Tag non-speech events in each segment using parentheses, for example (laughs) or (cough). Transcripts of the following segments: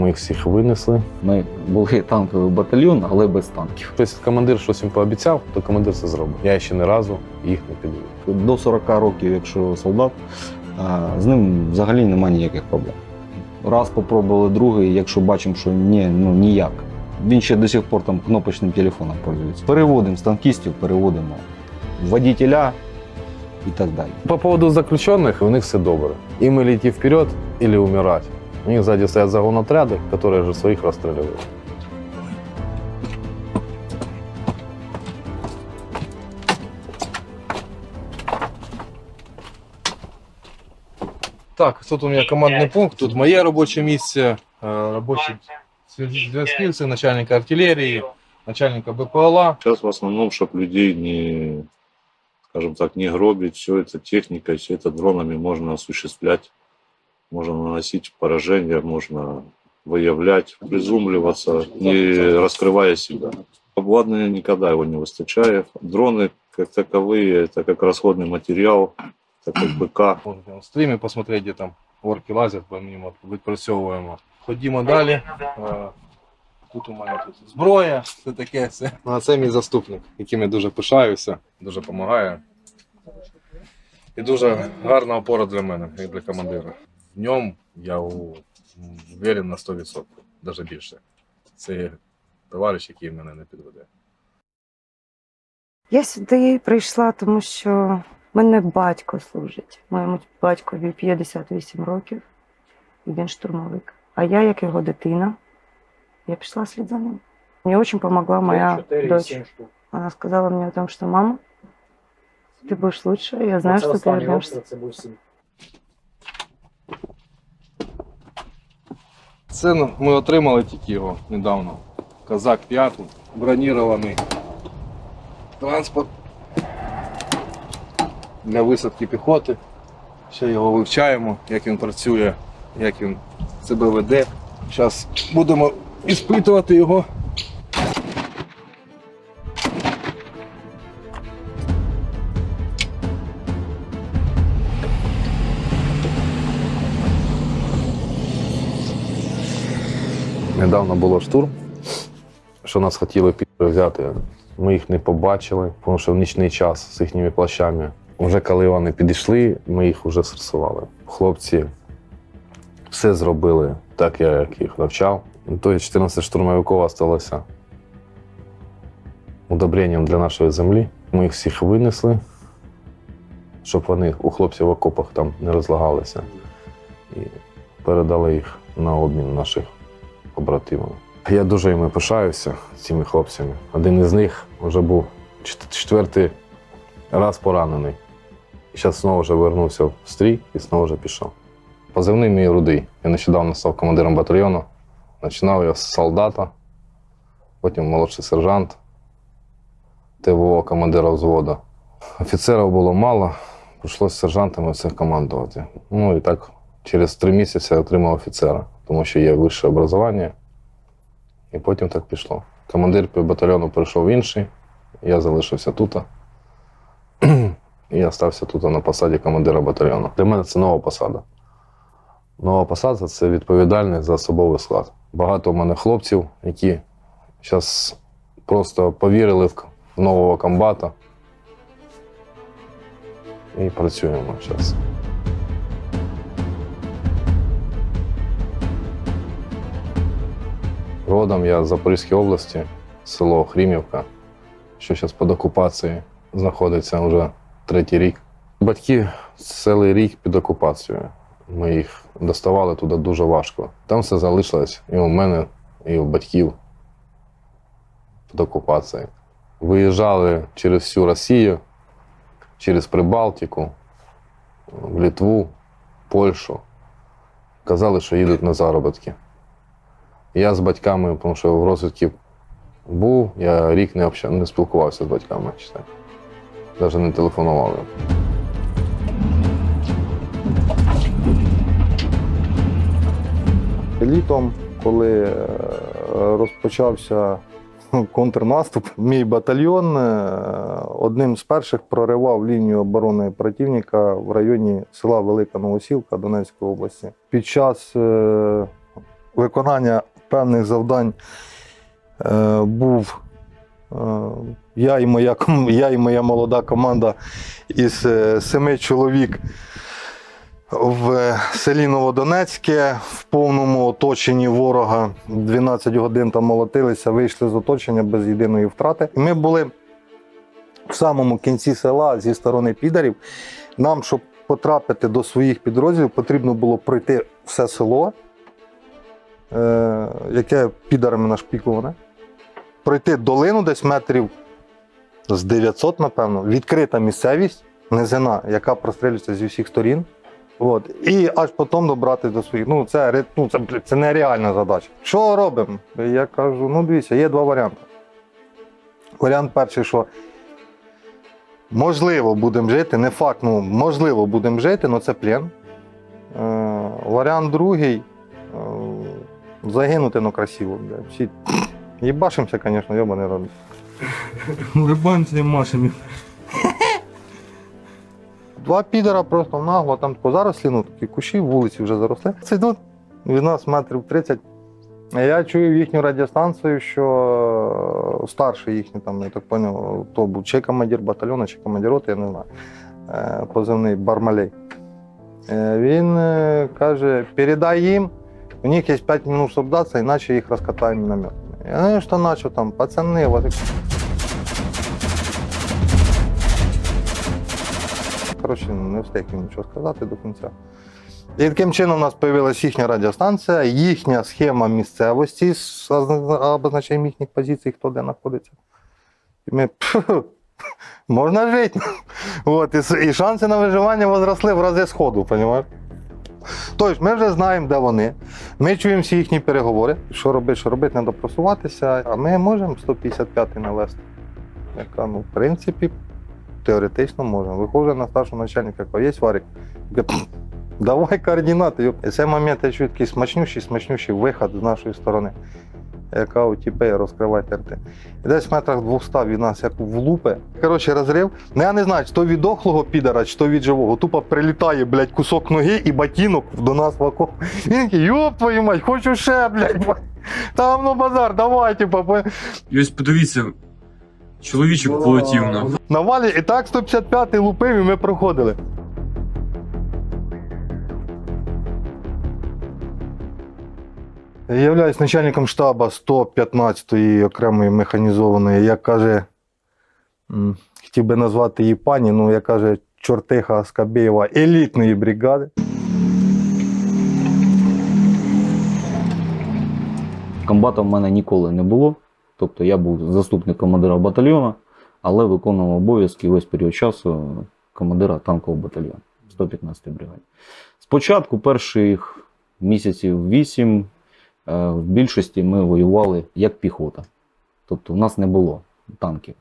Ми їх всіх винесли. Ми були танковий батальйон, але без танків. Якщо командир щось їм пообіцяв, то командир це зробить. Я ще ні разу їх не підвів. До 40 років, якщо солдат, з ним взагалі немає ніяких проблем. Раз попробували другий, якщо бачимо, що ні, ну ніяк. Він ще до сих пор там кнопочним телефоном пользується. Переводимо з танкістів, переводимо водителя і так далі. По поводу заключених, у них все добре. Им или идти вперед, или умирать. У них сзади стоят загонотряды, которые же своих расстреливают. Так, тут у меня командный пункт, тут моє робоче місце, е, робочі зв'язківці, начальника артилерії, начальника БПЛА. Сейчас в основном, чтобы людей не, скажем так, не гробить, все это техникой, все это дронами можно осуществлять. Можно наносить поражения, можно выявлять, призумливаться, не раскрывая себя. Обладнание никогда его не выстачает. Дроны, как таковые, это как расходный материал, это как БК. Можете на стрімі посмотреть, де там орки лазять, по ним от відпрацьовуємо. Ходімо далі. Е, Тут у мене тут зброя, все таке. Все. Ну, а це мій заступник, яким я дуже пишаюся, дуже допомагає. І дуже гарна опора для мене, як для командира. В ньому я уверен на 100%, навіть більше. Це товариш, який мене не підведе. Я сюди прийшла, тому що в мене батько служить. Моєму батькові 58 років, і він штурмовик. А я, як його дитина, я пішла слід за ним. Мені дуже допомогла моя дочь. Вона сказала мені о том, що мама, ти будеш лучше, я знаю, що ти вернешся. Це ну, ми отримали тільки його недавно. Казак 5, бронірований транспорт для висадки піхоти. Ще його вивчаємо, як він працює, як він себе веде. Зараз будемо іспитувати його. Недавно було штурм, що нас хотіли взяти. Ми їх не побачили, тому що в нічний час з їхніми плащами. Вже коли вони підійшли, ми їх вже стресували. Хлопці все зробили так, як їх навчав. Тобто 14 штурмовиків залишилося удобренням для нашої землі. Ми їх всіх винесли, щоб вони у хлопців в окопах там не розлагалися. І передали їх на обмін наших побратимами. Я дуже їми пишаюся цими хлопцями. Один із них вже був четвертий раз поранений. І зараз знову вже вернувся в стрій і знову вже пішов. Позивний мій рудий. Я нещодавно став командиром батальйону. Починав я з солдата, потім молодший сержант, ТВО командира взводу. Офіцерів було мало, прийшлося з сержантами все командувати. Ну і так через три місяці отримав офіцера, тому що є вище образування. І потім так пішло. Командир батальйону перейшов в інший, я залишився тут. І я стався тут на посаді командира батальйону. Для мене це нова посада. Нова посада це відповідальність за особовий склад. Багато у мене хлопців, які зараз просто повірили в в нового комбата. І працюємо зараз. Родом я з Запорізької області, село Хрімівка, що зараз під окупацією знаходиться вже третій рік. Батьки цілий рік під окупацією. Ми їх доставали туди дуже важко. Там все залишилось і у мене, і у батьків під окупацією. Виїжджали через всю Росію, через Прибалтику, в Литву, Польщу. Казали, що їдуть на заробітки. Я з батьками, тому що в розвідці був, я рік не, обща... не спілкувався з батьками, читати. Навіть не телефонував. Літом, коли е, розпочався (laughs) контрнаступ, мій батальйон е, одним з перших проривав лінію оборони противника в районі села Велика Новосілка Донецької області. Під час е, виконання певних завдань е, був е, я, і моя, я і моя молода команда із е, семи чоловік в селі Новодонецьке в повному оточенні ворога. 12 годин там молотилися, вийшли з оточення без єдиної втрати. Ми були в самому кінці села зі сторони підарів. Нам, щоб потрапити до своїх підрозділів, потрібно було пройти все село, яке підарами нашпіковане, пройти долину десь метрів з 900, напевно, відкрита місцевість, низина, яка прострілюється зі всіх сторін. От. І аж потім добрати до своїх. Ну, це, ну, це, це нереальна задача. Що робимо? Я кажу: ну дивіться, є два варіанти. Варіант перший, що можливо будемо жити, не факт, ну можливо будемо жити, але це плен. Е, варіант другий е, загинути, ну красиво. Бля. Всі їбашимося, звісно, йобаний робить. Улыбаемся и машем. Два підера просто нагло, там тако зарослі, ну такі кущі, вулиці вже заросли. Це йдуть від нас метрів 30. Я чую їхню радіостанцію, що старший їхній, там, я так поняв, то був чи командир батальйону, чи командир роти, я не знаю. Е, Позивний Бармалей. Е, Він е, каже: передай їм, у них є 5 минут, щоб датися, іначе їх розкатаємо мінометами. Я ну, що начав там, пацани, вас Коротше, не встиг нічого сказати до кінця. І таким чином у нас з'явилася їхня радіостанція, їхня схема місцевості з озна- обозначенням їхніх позицій, хто де знаходиться. І ми (laughs) «Пф, можна жити. (laughs) От, і, і шанси на виживання возросли в рази сходу, розумієш? Тобто ми вже знаємо, де вони. Ми чуємо всі їхні переговори, що робити, що робити, треба просуватися. А ми можемо 155 навести. Яка, ну, в принципі, теоретично можемо. Виходжу на старшого начальника, кажу, є варик. Давай координати. І цей момент я чую такий смачнющий, смачнющий виход з нашої сторони. Я кажу, тіпе, розкривайте рти. І десь в метрах 200 від нас як влупе. Коротше, розрив. Ну я не знаю, чи то від дохлого підара, чи то від живого. Тупо прилітає, блядь, кусок ноги і ботинок до нас в окоп. Він такий, йоп твою мать, хочу ще, блядь. Там ну базар, давай, типа. І ось подивіться, чоловічок полетів на. Навалі, і так 155 лупив, і ми проходили. Я являюсь начальником штабу 115-ї окремої механізованої, як каже, хотів би назвати її пані, ну як каже чортиха Скабєєва, елітної бригади. Комбата в мене ніколи не було. Тобто я був заступник командира батальйону, але виконував обов'язки весь період часу командира танкового батальйону 115-ї бригаді. Спочатку перших місяців 8 е, в більшості ми воювали як піхота. Тобто в нас не було танків.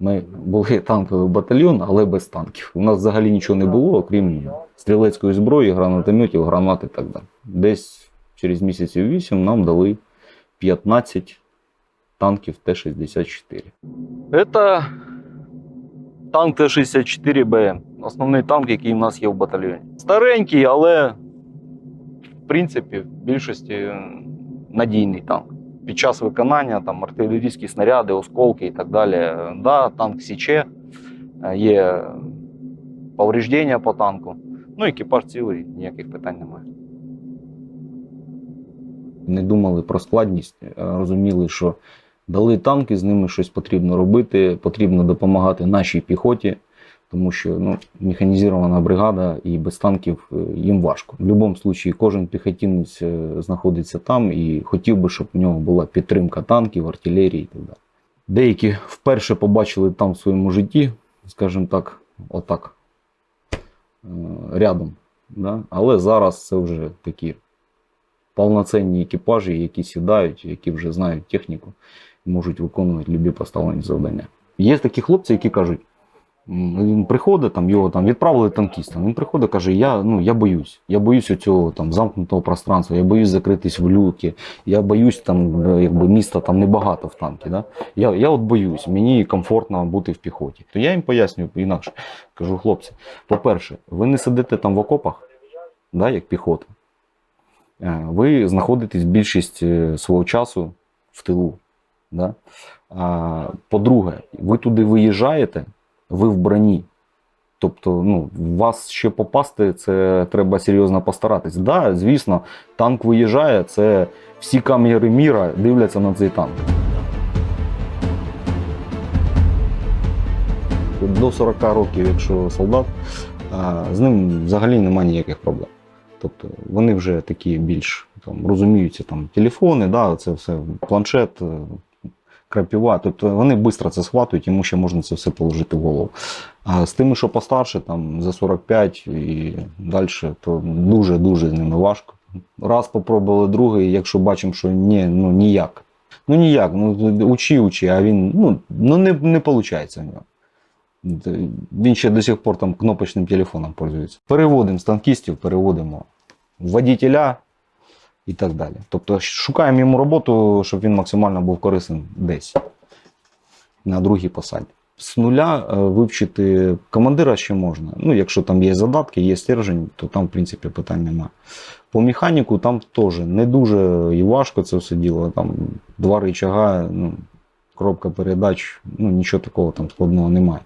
Ми були (laughs) танковий батальйон, але без танків. У нас взагалі нічого не було, окрім стрілецької зброї, гранатометів, гранат і так далі. Десь через місяців 8 нам дали 15 танків Т-64. Це танк Т-64Б. Основний танк, який в нас є в батальйоні. Старенький, але в принципі в більшості е, надійний танк. Під час виконання там артилерійські снаряди, осколки і так далі. е, Да, танк січе, е, є повреждення по танку. Ну, екіпаж цілий, ніяких питань немає. Не думали про складність, розуміли, що дали танки, з ними щось потрібно робити, потрібно допомагати нашій піхоті, тому що ну, механізована бригада і без танків е, їм важко. В будь-якому випадку кожен піхотинець е, знаходиться там і хотів би, щоб у нього була підтримка танків, артилерії і так далі. Деякі вперше побачили там в своєму житті, скажімо так, отак, е, рядом. Да? Але зараз це вже такі повноцінні екіпажі, які сідають, які вже знають техніку, можуть виконувати любі поставлені завдання. Є такі хлопці, які кажуть, він приходить, там, його там, відправили танкістам. Він приходить каже, я, ну, я боюсь. Я боюсь цього замкнутого пространства, я боюсь закритись в люки, я боюсь там, е, якби, міста там небагато в танкі. Да? Я, я от боюсь, мені комфортно бути в піхоті. То я їм пояснюю інакше. Кажу, хлопці, по-перше, ви не сидите там в окопах, да, як піхота. Е, Ви знаходитесь більшість е, свого часу в тилу. Да? По-друге, ви туди виїжджаєте, ви в броні. Тобто, ну, вас ще попасти, це треба серйозно постаратись. Да, звісно, танк виїжджає, це всі камери міра дивляться на цей танк. До 40 років, якщо солдат, з ним взагалі немає ніяких проблем. Тобто вони вже такі більш там, розуміються, там, телефони, да, це все, планшет, крапіва. Тобто вони швидко це схватують, йому ще можна це все положити в голову. А з тими, що постарше, там за 45 і далі, то дуже-дуже з ними важко. Раз попробували другий, якщо бачимо, що ні, ну ніяк. Ну ніяк, ну учи, учи, а він ну, ну не, не виходить у нього. Він ще до сих пор там кнопочним телефоном пользується. Переводимо з танкістів, переводимо водітеля і так далі. Тобто шукаємо йому роботу, щоб він максимально був корисним десь на другій посаді. З нуля е, вивчити командира ще можна. Ну, якщо там є задатки, є стержень, то там, в принципі, питань немає. По механіку там теж не дуже і важко це все діло. Там два рычага, ну, коробка передач, ну нічого такого там складного немає.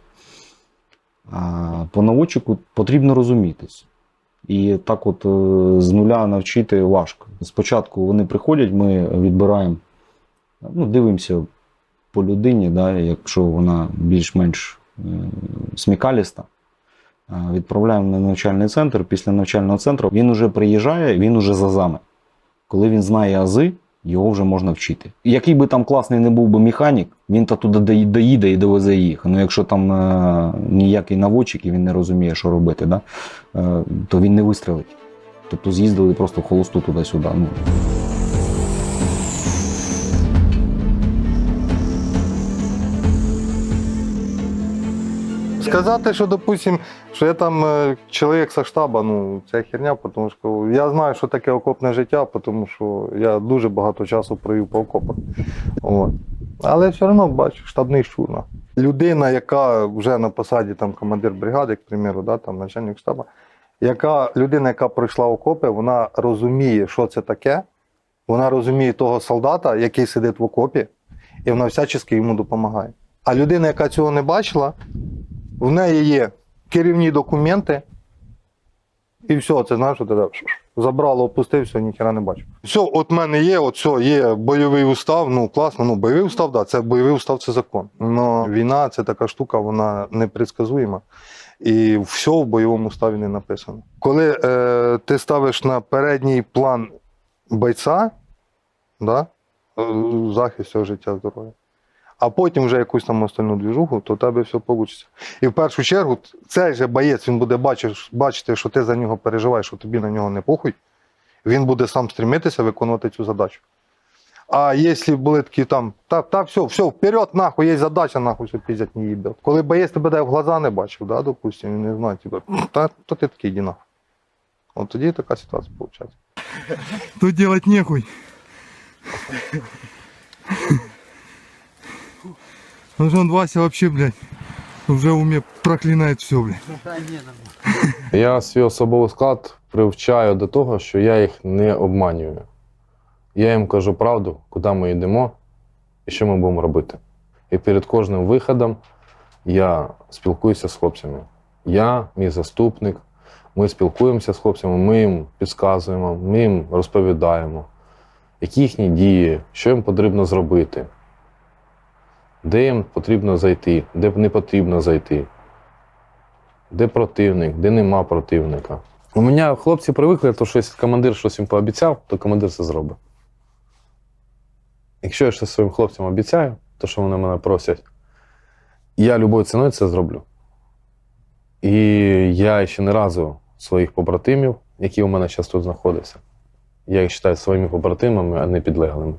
А по наводчику потрібно розумітись. І так от е, з нуля навчити важко. Спочатку вони приходять, ми відбираємо, ну, дивимося по людині, да, якщо вона більш-менш е, смікаліста, е, відправляємо на навчальний центр. Після навчального центру він уже приїжджає, він уже за зами. Коли він знає ази, його вже можна вчити. Який би там класний не був би механік, він та туди доїде і довезе їх. Ну якщо там е, ніякий наводчик і він не розуміє, що робити, да, е, то він не вистрелить. Тобто з'їздили просто в холосту туди-сюди. Ну. Сказати, що, допустим, що я там е, чоловік со штаба, ну це херня, тому що я знаю, що таке окопне життя, тому що я дуже багато часу провів по окопах. От. Але все одно бачу, штабний щур. Людина, яка вже на посаді там командир бригади, к примеру, да, там начальник штабу, яка людина, яка пройшла окопи, вона розуміє, що це таке. Вона розуміє того солдата, який сидить в окопі, і вона всячески йому допомагає. А людина, яка цього не бачила, в неї є керівні документи, і все, це знаєш, от це забрало, опустився, ніхера не бачу. Все, от в мене є, от все, є бойовий устав, ну класно, ну бойовий устав, да, це бойовий устав, це закон. Но війна це така штука, вона непредсказуєма. І все в бойовому уставі не написано. Коли е, ти ставиш на передній план бойця, да, е, захист цього життя здоров'я, а потім вже якусь там остальну двіжуху, то в тебе все вийде. І в першу чергу цей же боєць він буде бачити, що ти за нього переживаєш, що тобі на нього не похуй. Він буде сам стремитися виконувати цю задачу. А якщо були такі там, та, та все, все, вперед, нахуй, є задача, нахуй, все піздять не їбе. Коли боєць тебе в глаза не бачив, да, допустим, він не знає, тебе, та, то ти такий іди нахуй. От тоді така ситуація виходить. Тут делать нехуй. Он же Вася вообще, блядь, уже в уме проклинает все, блядь. Я свій особовий склад привчаю до того, що я їх не обманюю. Я їм кажу правду, куди ми йдемо і що ми будемо робити. І перед кожним виходом я спілкуюся з хлопцями. Я, мій заступник, ми спілкуємося з хлопцями, ми їм підказуємо, ми їм розповідаємо, які їхні дії, що їм потрібно зробити, де їм потрібно зайти, де не потрібно зайти де противник, де нема противника. У мене хлопці привикли, то що якщо командир щось їм пообіцяв, то командир це зробить. Якщо я щось своїм хлопцям обіцяю, то що вони мене просять, я любою ціною це зроблю. І я ще не разу своїх побратимів, які у мене зараз тут знаходяться, я їх вважаю своїми побратимами, а не підлеглими.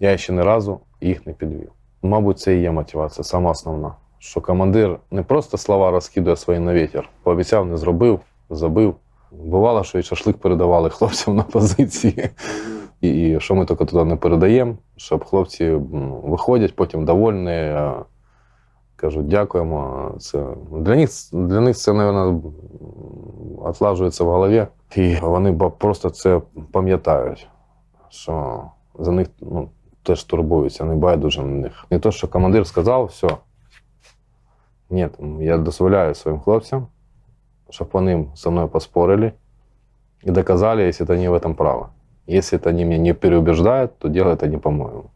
Я ще не разу їх не підвів. Мабуть, це і є мотивація, сама основна. Що командир не просто слова розкидує свої на вітер, пообіцяв, не зробив, забив. Бувало, що і шашлик передавали хлопцям на позиції. І, і що ми тільки туди не передаємо, щоб хлопці виходять, потім довольні, кажуть дякуємо. Це для них для них це, мабуть, отлажується в голові, і вони просто це пам'ятають, що за них ну, теж турбуються, не байдуже на них. Не то, що командир сказав, все. Ні, я дозволяю своїм хлопцям, щоб вони зі мною поспорили и доказали, если это они в этом правы. Если это они меня не переубеждают, то делают они по-моему.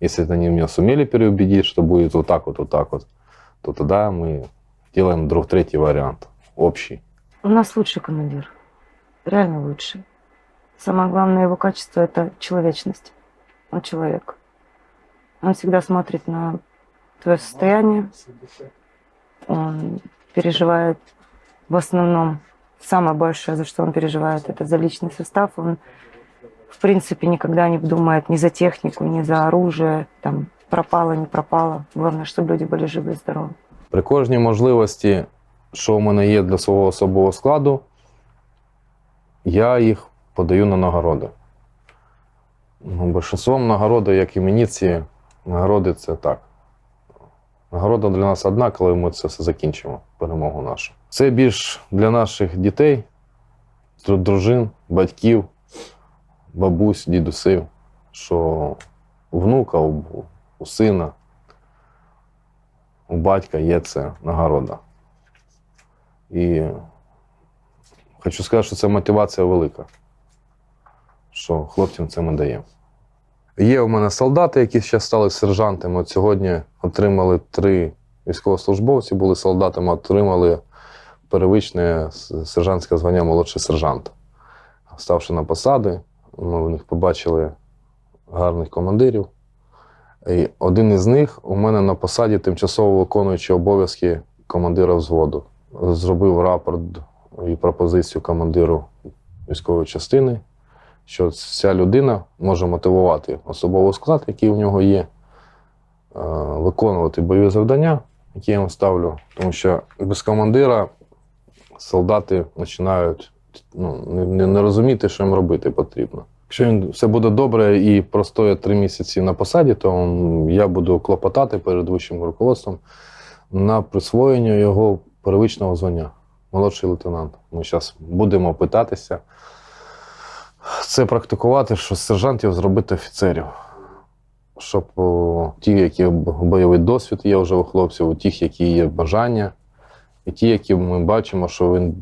Если это они меня сумели переубедить, что будет вот так вот, вот так вот, то тогда мы делаем друг третий вариант, общий. У нас лучший командир. Реально лучший. Самое главное его качество – это человечность. Он человек. Он всегда смотрит на твое состояние. Он переживает в основном самое большое, за что он переживает, это за личный состав. Он, в принципе, никогда не думает ни за технику, ни за оружие, там, пропало, не пропало. Главное, чтобы люди были живы и здоровы. При кожній можливості, що у мене є для свого особового складу, я їх подаю на нагороди. Ну, Большинством нагороди, як і мені, ці нагороди це так. Нагорода для нас одна, коли ми це все закінчимо, перемогу нашу. Це більш для наших дітей, дру- дружин, батьків, бабусь, дідусів, що у внука, у сина, у батька є це нагорода. І хочу сказати, що це мотивація велика, що хлопцям це ми даємо. Є у мене солдати, які ще стали сержантами. От сьогодні отримали три військовослужбовці, були солдатами, отримали первичне сержантське звання молодший сержант. Ставши на посади, ми в них побачили гарних командирів. І один із них у мене на посаді тимчасово виконуючий обов'язки командира взводу. Зробив рапорт і пропозицію командиру військової частини, що ця людина може мотивувати особовий склад, який у нього є, е, виконувати бойові завдання, які я йому ставлю. Тому що без командира солдати починають ну, не- не розуміти, що їм робити потрібно. Якщо він все буде добре і простоє три місяці на посаді, то я буду клопотати перед вищим руководством на присвоєння його первичного звання, молодший лейтенант. Ми зараз будемо питатися це практикувати, що з сержантів зробити офіцерів. Щоб ті, які бойовий досвід є вже у хлопців, у тих, які є бажання, і ті, які ми бачимо, що він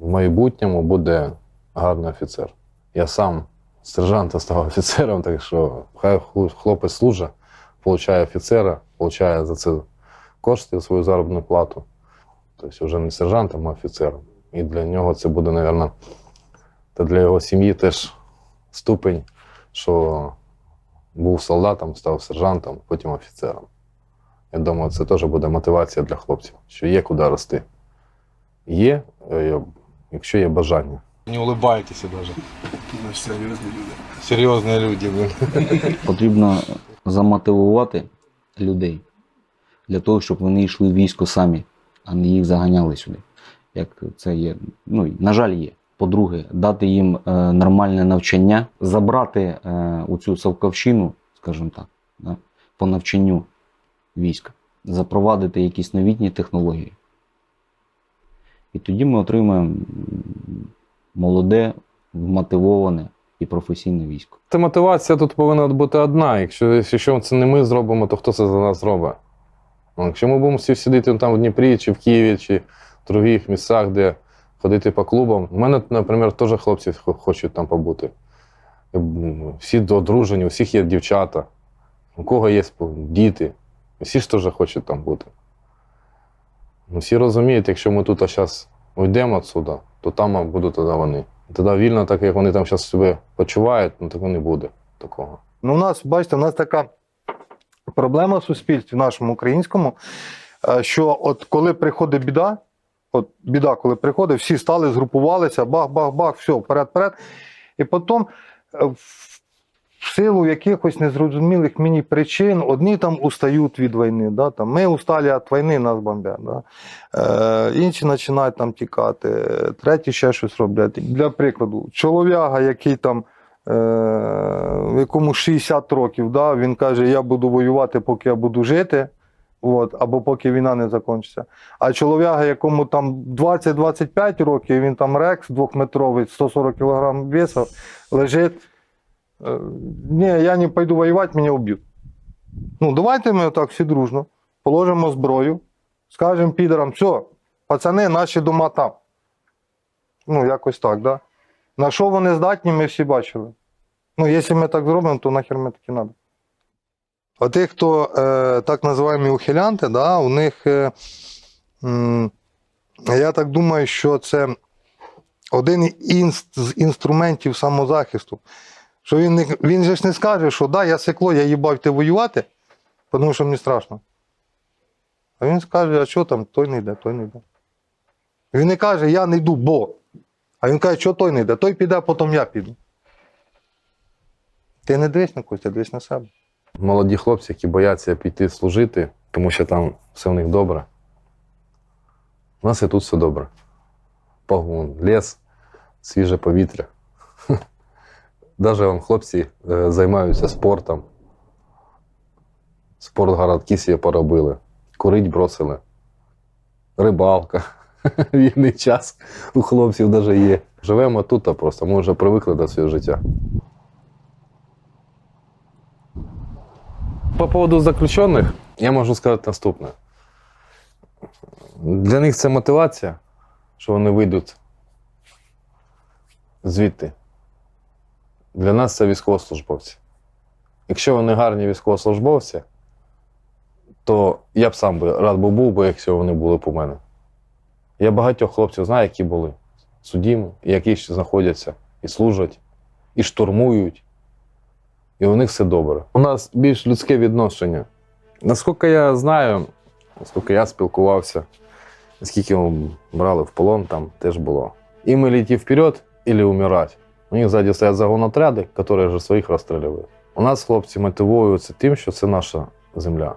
в майбутньому буде гарний офіцер. Я сам з став (laughs) офіцером, так що хай хлопець служить, получає офіцера, получає за це кошти, свою заробітну плату. Тобто вже не сержантом, а офіцером. І для нього це буде, мабуть, та для його сім'ї теж ступень, що був солдатом, став сержантом, потім офіцером. Я думаю, це теж буде мотивація для хлопців, що є куди рости. Є, е, якщо є бажання. Не улыбайтесь даже. Ну, серйозні люди. Серйозні люди. блин. Потрібно замотивувати людей для того, щоб вони йшли в військо самі, а не їх заганяли сюди. Як це є, ну, на жаль, є. По-друге, дати їм е, нормальне навчання, забрати е, у цю совковщину, скажімо так, по навчанню війська, запровадити якісь новітні технології. І тоді ми отримаємо молоде, вмотивоване і професійне військо. Та мотивація тут повинна бути одна. Якщо, якщо це не ми зробимо, то хто це за нас зробить? Ну, Якщо ми будемо всі сидіти там в Дніпрі, чи в Києві, чи в других місцях, де ходити по клубам. У мене, наприклад, теж хлопці хочуть там побути. Всі одружені, у всіх є дівчата, у кого є діти. Всі ж теж хочуть там бути. Ну, всі розуміють, якщо ми тут зараз уйдемо відсюди, то там будуть тоді вони. Тоді вільно, так як вони там зараз себе почувають, ну так не буде такого. Ну, у нас, бачите, у нас така проблема в суспільстві, нашому українському, е, що от коли приходить біда, от біда, коли приходить, всі стали, згрупувалися, бах-бах-бах, все, вперед-вперед. І потім, е, в силу якихось незрозумілих мені причин, одні там устають від війни, да, там, ми устали від війни, нас бомбять. Да. Е, інші починають там тікати, треті ще щось роблять. Для прикладу, чолов'яга, який там е, якому 60 років, да, він каже, я буду воювати, поки я буду жити. От, або поки війна не закінчиться. А чоловіка, якому там 20-25 років, він там рекс двохметровий, 140 кг весу, лежить. Е, Ні, я не пойду воювати, мене вб'ють. Ну, давайте ми так всі дружно положимо зброю, скажемо підерам, все, пацани, наші дома там. Ну, якось так, да? На що вони здатні, ми всі бачили. Ну, якщо ми так зробимо, то нахер ми таки треба. А ті, хто е, так називаємо ухилянти, да, у них, е, я так думаю, що це один з інструментів самозахисту. Що він, він же ж не скаже, що да, я секло, я їбав йти воювати, тому що мені страшно. А він скаже, а що там, той не йде, той не йде. Він не каже, я не йду, бо. А він каже, що той не йде, той піде, а потім я піду. Ти не дивись на когось, ти дивись на себе. Молоді хлопці, які бояться піти служити, тому що там все в них добре. У нас і тут все добре. Погон, ліс, свіже повітря. (laughs) Навіть хлопці е, займаються спортом. Спортгородки собі поробили, курить бросили. Рибалка. (laughs) Вільний час у хлопців навіть є. Живемо тут, а просто ми вже привикли до цього життя. По поводу заключених я можу сказати наступне. Для них це мотивація, що вони вийдуть звідти. Для нас це військовослужбовці. Якщо вони гарні військовослужбовці, то я б сам би рад би був би, якщо вони були б у мене. Я багатьох хлопців знаю, які були судімі, і які ще знаходяться і служать, і штурмують, і у них все добре. У нас більш людське відношення. Наскільки я знаю, наскільки я спілкувався, скільки ми брали в полон, там теж було. Им или йти вперед, или умирати. У них ззаді стоять загонотряди, які вже своїх розстрілюють. У нас хлопці мотивуються тим, що це наша земля.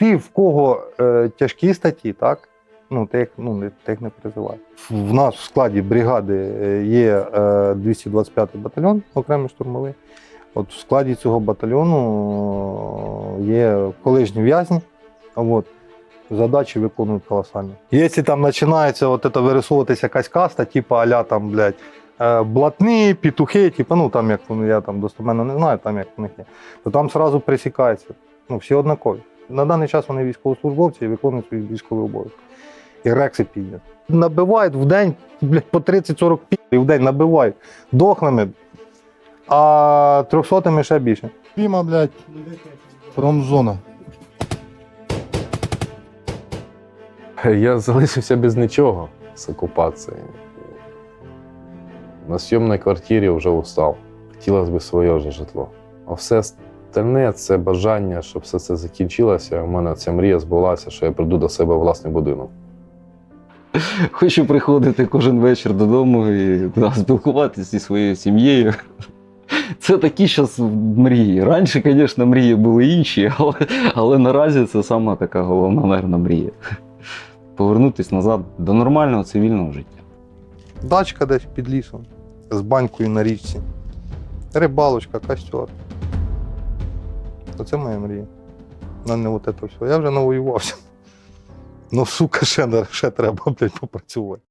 Ті, в кого е, тяжкі статті, так? Ну, тих, ну, не, не призивають. В нас в складі бригади е, є е, 225-й батальйон, окремий штурмовий. От в складі цього батальйону е, є колишні в'язні. От, задачі виконують колосальні. Якщо там починається от це вирисовуватися якась каста, типу аля там, блядь, е, блатні, петухи, типу, ну там як вони, я там достоменно не знаю, там як в них є, то там одразу пресікається. Ну, всі однакові. На даний час вони військовослужбовці і виконують свій військовий обов'язок. І рекси підняти. Набивають в день блядь, по 30-40 пів в день набивають дохлими, а трьохсотими ще більше. Пима, блядь, промзона. Я залишився без нічого з окупації. На сйомній квартирі вже устав. Хотілося б своє вже житло. А все остальне це бажання, щоб все це закінчилося. У мене ця мрія збулася, що я прийду до себе в власний будинок. Хочу приходити кожен вечір додому і да, спілкуватися зі своєю сім'єю. Це такі зараз мрії. Раніше, звісно, мрії були інші, (laughs) але, але наразі це сама така головна, мабуть, мрія. Повернутися назад до нормального цивільного життя. Дачка десь під лісом, з банькою на річці. Рибалочка, костер. Оце моя мрія. Ну, не от це все. Я вже навоювався. Ну, сука, ще, ще треба, блядь, попрацювати.